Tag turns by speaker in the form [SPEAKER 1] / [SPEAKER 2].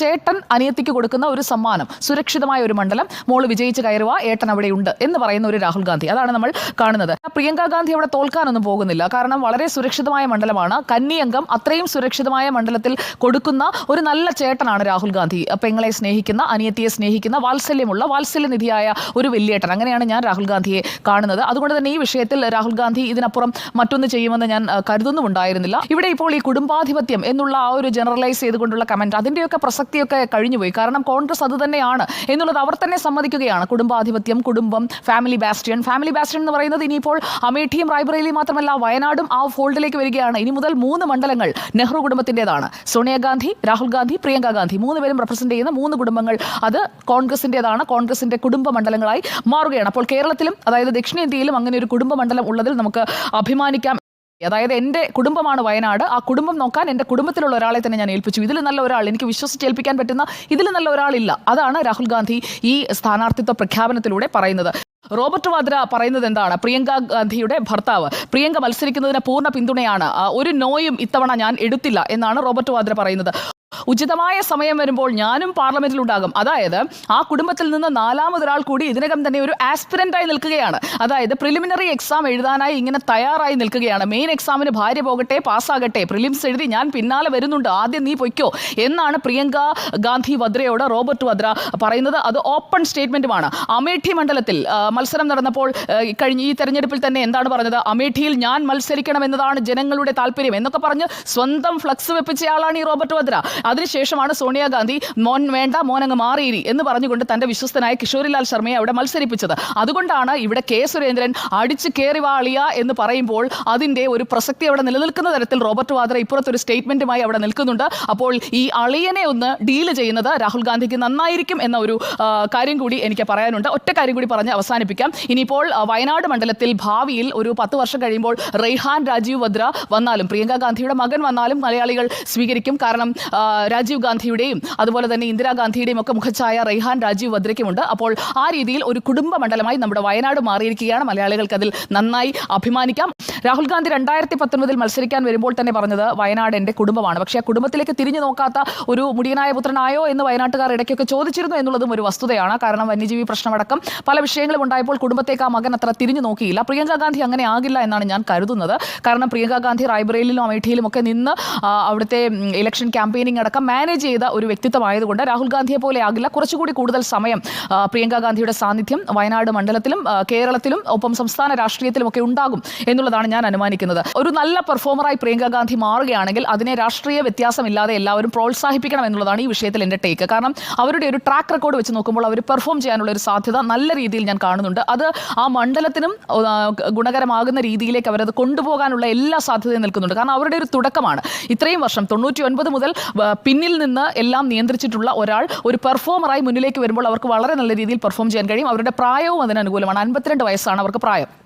[SPEAKER 1] ചേട്ടൻ അനിയത്തിക്ക് കൊടുക്കുന്ന ഒരു സമ്മാനം സുരക്ഷിതമായ ഒരു മണ്ഡലം മോൾ വിജയിച്ച് കയറുക ഏട്ടൻ അവിടെയുണ്ട് എന്ന് പറയുന്ന ഒരു രാഹുൽ ഗാന്ധി. അതാണ് നമ്മൾ കാണുന്നത്. പ്രിയങ്ക ഗാന്ധി അവിടെ തോൽക്കാനൊന്നും പോകുന്നില്ല. കാരണം വളരെ സുരക്ഷിതമായ മണ്ഡലമാണ്. കന്നി അംഗം അത്രയും സുരക്ഷിതമായ മണ്ഡലത്തിൽ കൊടുക്കുന്ന ഒരു നല്ല ചേട്ടനാണ് രാഹുൽ ഗാന്ധി. പെങ്ങളെ സ്നേഹിക്കുന്ന അനിയത്തിയെ സ്നേഹിക്കുന്ന വാത്സല്യമുള്ള വാത്സല്യനിധിയായ ഒരു വലിയേട്ടൻ അങ്ങനെയാണ് ഞാൻ രാഹുൽ ഗാന്ധിയെ കാണുന്നത്. അതുകൊണ്ട് തന്നെ ഈ വിഷയത്തിൽ രാഹുൽ ഗാന്ധി ഇതിനപ്പുറം മറ്റൊന്ന് ചെയ്യുമെന്ന് ഞാൻ കരുതുന്നുമുണ്ടായിരുന്നില്ല. ഇവിടെ ഇപ്പോൾ ഈ കുടുംബാധിപത്യം എന്നുള്ള ആ ഒരു ജനറലൈസ് ചെയ്തുകൊണ്ടുള്ള കമന്റ് അതിന്റെയൊക്കെ പ്രസക്തിയൊക്കെ കഴിഞ്ഞുപോയി കാരണം കോൺഗ്രസ് അത് തന്നെയാണ് എന്നുള്ളത് അവർ തന്നെ സമ്മതിക്കുകയാണ്. കുടുംബാധിപത്യം കുടുംബം ഫാമിലി ബാസ്റ്റിയൻ ഫാമിലി ബാസ്റ്റിയൻ എന്ന് പറയുന്നത് ഇനിയിപ്പോൾ അമേഠിയും റായ്ബറേലിയും മാത്രമല്ല വയനാടും ആ ഫോൾഡിലേക്ക് വരികയാണ്. ഇനി മുതൽ മൂന്ന് മണ്ഡലങ്ങൾ നെഹ്റു കുടുംബത്തിന്റെതാണ്. സോണിയാഗാന്ധി രാഹുൽ ഗാന്ധി പ്രിയങ്ക ഗാന്ധി മൂന്ന് പേരും റെപ്രസെന്റ് ചെയ്യുന്ന മൂന്ന് കുടുംബങ്ങൾ അത് കോൺഗ്രസിന്റെതാണ്. കോൺഗ്രസിന്റെ കുടുംബ മണ്ഡലങ്ങളായി മാറുകയാണ്. അപ്പോൾ കേരളത്തിലും അതായത് ദക്ഷിണേന്ത്യയിലും അങ്ങനെ ഒരു കുടുംബ മണ്ഡലം ഉള്ളതിൽ നമുക്ക് അഭിമാനിക്കാം. അതായത് എന്റെ കുടുംബമാണ് വയനാട്. ആ കുടുംബം നോക്കാൻ എന്റെ കുടുംബത്തിലുള്ള ഒരാളെ തന്നെ ഞാൻ ഏൽപ്പിച്ചു. ഇതിൽ നല്ല ഒരാൾ എനിക്ക് വിശ്വസിച്ച് ഏൽപ്പിക്കാൻ പറ്റുന്ന ഇതിൽ നല്ല ഒരാളില്ല. അതാണ് രാഹുൽ ഗാന്ധി ഈ സ്ഥാനാർത്ഥിത്വ പ്രഖ്യാപനത്തിലൂടെ പറയുന്നത്. റോബർട്ട് വാദ്ര പറയുന്നത് എന്താണ്? പ്രിയങ്ക ഗാന്ധിയുടെ ഭർത്താവ്. പ്രിയങ്ക മത്സരിക്കുന്നതിന് പൂർണ പിന്തുണയാണ്. ഒരു നോയും ഇത്തവണ ഞാൻ എടുത്തില്ല എന്നാണ് റോബർട്ട് വാദ്ര പറയുന്നത്. ഉചിതമായ സമയം വരുമ്പോൾ ഞാനും പാർലമെന്റിൽ ഉണ്ടാകും അതായത് ആ കുടുംബത്തിൽ നിന്ന് നാലാമതൊരാൾ കൂടി ഇതിനകം തന്നെ ഒരു ആസ്പിരന്റായി നിൽക്കുകയാണ്. അതായത് പ്രിലിമിനറി എക്സാം എഴുതാനായി ഇങ്ങനെ തയ്യാറായി നിൽക്കുകയാണ്. മെയിൻ എക്സാമിന് ഭാര്യ പോകട്ടെ പാസ്സാകട്ടെ പ്രിലിംസ് എഴുതി ഞാൻ പിന്നാലെ വരുന്നുണ്ട്. ആദ്യം നീ പൊയ്ക്കോ. എന്നാണ് പ്രിയങ്ക ഗാന്ധി വദ്രയോട് റോബർട്ട് വദ്ര പറയുന്നത്. അത് ഓപ്പൺ സ്റ്റേറ്റ്മെന്റുമാണ്. അമേഠി മണ്ഡലത്തിൽ മത്സരം നടന്നപ്പോൾ കഴിഞ്ഞ ഈ തെരഞ്ഞെടുപ്പിൽ തന്നെ എന്താണ് പറഞ്ഞത്? അമേഠിയിൽ ഞാൻ മത്സരിക്കണം എന്നതാണ് ജനങ്ങളുടെ താല്പര്യം എന്നൊക്കെ പറഞ്ഞ് സ്വന്തം ഫ്ലക്സ് വെപ്പിച്ചയാളാണ് ഈ റോബർട്ട് വദ്ര. അതിനുശേഷമാണ് സോണിയാഗാന്ധി മോൻ വേണ്ട മോൻ അങ്ങ് മാറിയിരി എന്ന് പറഞ്ഞുകൊണ്ട് തന്റെ വിശ്വസ്തനായ കിഷോരിലാൽ ശർമ്മയെ അവിടെ മത്സരിപ്പിച്ചത്. അതുകൊണ്ടാണ് ഇവിടെ കെ. സുരേന്ദ്രൻ അടിച്ച് കയറി വാളിയ എന്ന് പറയുമ്പോൾ അതിന്റെ ഒരു പ്രസക്തി അവിടെ നിലനിൽക്കുന്ന തരത്തിൽ റോബർട്ട് വാദ്ര ഇപ്പുറത്തൊരു സ്റ്റേറ്റ്മെന്റുമായി അവിടെ നിൽക്കുന്നുണ്ട്. അപ്പോൾ ഈ അളിയനെ ഒന്ന് ഡീൽ ചെയ്യുന്നത് രാഹുൽ ഗാന്ധിക്ക് നന്നായിരിക്കും എന്ന ഒരു കാര്യം കൂടി എനിക്ക് പറയാനുണ്ട്. ഒറ്റ കാര്യം കൂടി പറഞ്ഞ് അവസാനിപ്പിക്കാം. ഇനിയിപ്പോൾ വയനാട് മണ്ഡലത്തിൽ ഭാവിയിൽ ഒരു പത്ത് വർഷം കഴിയുമ്പോൾ റെയ്ഹാൻ രാജീവ് വദ്ര വന്നാലും പ്രിയങ്ക ഗാന്ധിയുടെ മകൻ വന്നാലും മലയാളികൾ സ്വീകരിക്കും. കാരണം രാജീവ് ഗാന്ധിയുടെയും അതുപോലെ തന്നെ ഇന്ദിരാഗാന്ധിയുടെയും ഒക്കെ മുഖച്ഛായ റെയ്ഹാൻ രാജീവ് വദ്രയ്ക്കുമുണ്ട്. അപ്പോൾ ആ രീതിയിൽ ഒരു കുടുംബ മണ്ഡലമായി നമ്മുടെ വയനാട് മാറിയിരിക്കുകയാണ്. മലയാളികൾക്ക് അതിൽ നന്നായി അഭിമാനിക്കാം. രാഹുൽ ഗാന്ധി രണ്ടായിരത്തി പത്തൊൻപതിൽ മത്സരിക്കാൻ വരുമ്പോൾ തന്നെ പറഞ്ഞത് വയനാട് എന്റെ കുടുംബമാണ്. പക്ഷേ ആ കുടുംബത്തിലേക്ക് തിരിഞ്ഞു നോക്കാത്ത ഒരു മുടിയനായ പുത്രനായോ എന്ന് വയനാട്ടുകാർ ഇടയ്ക്കൊക്കെ ചോദിച്ചിരുന്നു എന്നുള്ളതും ഒരു വസ്തുതയാണ്. കാരണം വന്യജീവി പ്രശ്നമടക്കം പല വിഷയങ്ങളും ഉണ്ടായപ്പോൾ കുടുംബത്തേക്ക് ആ മകൻ അത്ര തിരിഞ്ഞു നോക്കിയില്ല. പ്രിയങ്ക ഗാന്ധി അങ്ങനെ ആകില്ല എന്നാണ് ഞാൻ കരുതുന്നത്. കാരണം പ്രിയങ്ക ഗാന്ധി റായ്ബറേലിലും അമേഠിയിലും ഒക്കെ നിന്ന് അവിടുത്തെ ഇലക്ഷൻ ക്യാമ്പയിനിങ് അടക്കം മാനേജ് ചെയ്ത ഒരു വ്യക്തിത്വമായതുകൊണ്ട് രാഹുൽ ഗാന്ധിയെ പോലെ ആകില്ല. കുറച്ചുകൂടി കൂടുതൽ സമയം പ്രിയങ്ക ഗാന്ധിയുടെ സാന്നിധ്യം വയനാട് മണ്ഡലത്തിലും കേരളത്തിലും ഒപ്പം സംസ്ഥാന രാഷ്ട്രീയത്തിലും ഒക്കെ ഉണ്ടാകും എന്നുള്ളതാണ് ഞാൻ അനുമാനിക്കുന്നത്. ഒരു നല്ല പെർഫോമറായി പ്രിയങ്ക ഗാന്ധി മാറുകയാണെങ്കിൽ അതിനെ രാഷ്ട്രീയ വ്യത്യാസമില്ലാതെ എല്ലാവരും പ്രോത്സാഹിപ്പിക്കണം എന്നുള്ളതാണ് ഈ വിഷയത്തിൽ എന്റെ ടേക്ക്. കാരണം അവരുടെ ഒരു ട്രാക്ക് റെക്കോർഡ് വെച്ച് നോക്കുമ്പോൾ അവർ പെർഫോം ചെയ്യാനുള്ള ഒരു സാധ്യത നല്ല രീതിയിൽ ഞാൻ കാണുന്നുണ്ട്. അത് ആ മണ്ഡലത്തിനും ഗുണകരമാകുന്ന രീതിയിലേക്ക് അവരത് കൊണ്ടുപോകാനുള്ള എല്ലാ സാധ്യതയും നിൽക്കുന്നുണ്ട്. കാരണം അവരുടെ ഒരു തുടക്കമാണ്. ഇത്രയും വർഷം തൊണ്ണൂറ്റി ഒൻപത് മുതൽ പിന്നിൽ നിന്ന് എല്ലാം നിയന്ത്രിച്ചിട്ടുള്ള ഒരാൾ ഒരു പെർഫോമറായി മുന്നിലേക്ക് വരുമ്പോൾ അവർക്ക് വളരെ നല്ല രീതിയിൽ പെർഫോം ചെയ്യാൻ കഴിയും. അവരുടെ പ്രായവും അതിനനുകൂലമാണ്. അൻപത്തിരണ്ട് വയസ്സാണ് അവർക്ക് പ്രായം.